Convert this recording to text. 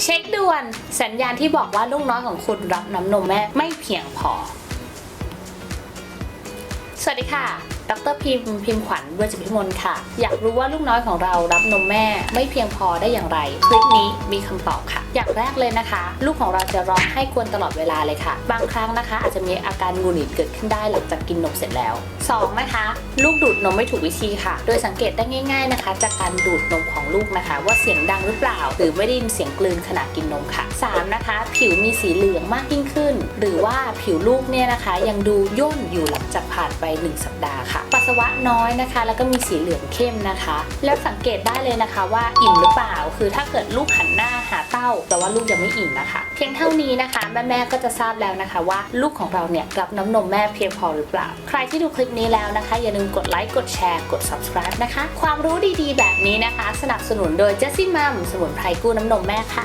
เช็คด่วนสัญญาณที่บอกว่าลูกน้อยของคุณรับน้ำนมแม่ไม่เพียงพอ สวัสดีค่ะ ดรพิมพ์พิมพ์ขวัญเวชพิมลค่ะ อยากรู้ว่าลูกน้อยของเรารับนมแม่ไม่เพียงพอได้อย่างไร คลิปนี้มีคำตอบค่ะ อย่างแรกเลยนะคะ ลูกของเราจะร้องให้กวนตลอดเวลาเลยค่ะ บางครั้งนะคะ อาจจะมีอาการงูหงิดเกิดขึ้นได้หลังจากกินนมเสร็จแล้ว 2 นะคะ ลูกดูดนมไม่ถูกวิธีค่ะ โดยสังเกตได้ง่าย ๆนะคะ จากการดูดนมของลูกนะคะ ว่าเสียงดังหรือเปล่า หรือไม่ได้ยินเสียงกลืนขณะกินนมค่ะ 3 นะคะ ผิวมีสีเหลืองมากยิ่งขึ้น หรือว่าผิวลูกเนี่ยนะคะ ยังดูย่นอยู่หลังจากผ่านไป 1 สัปดาห์ค่ะปัสสาวะน้อยนะคะ แล้วก็มีสีเหลืองเข้มนะคะ แล้วสังเกตได้เลยนะคะว่าอิ่มหรือเปล่า คือถ้าเกิดลูกหันหน้าหาเต้าแปลว่าลูกยังไม่อิ่มนะคะ เพียงเท่านี้นะคะแม่ๆก็จะทราบแล้วนะคะ ว่าลูกของเราเนี่ยรับน้ำนมแม่เพียงพอหรือเปล่า ใครที่ดูคลิปนี้แล้วนะคะ อย่าลืมกดไลค์กดแชร์กด subscribe นะคะ ความรู้ดีๆ แบบนี้นะคะ สนับสนุนโดย Jessie Mum สมุนไพรกู้น้ำนมแม่ค่ะ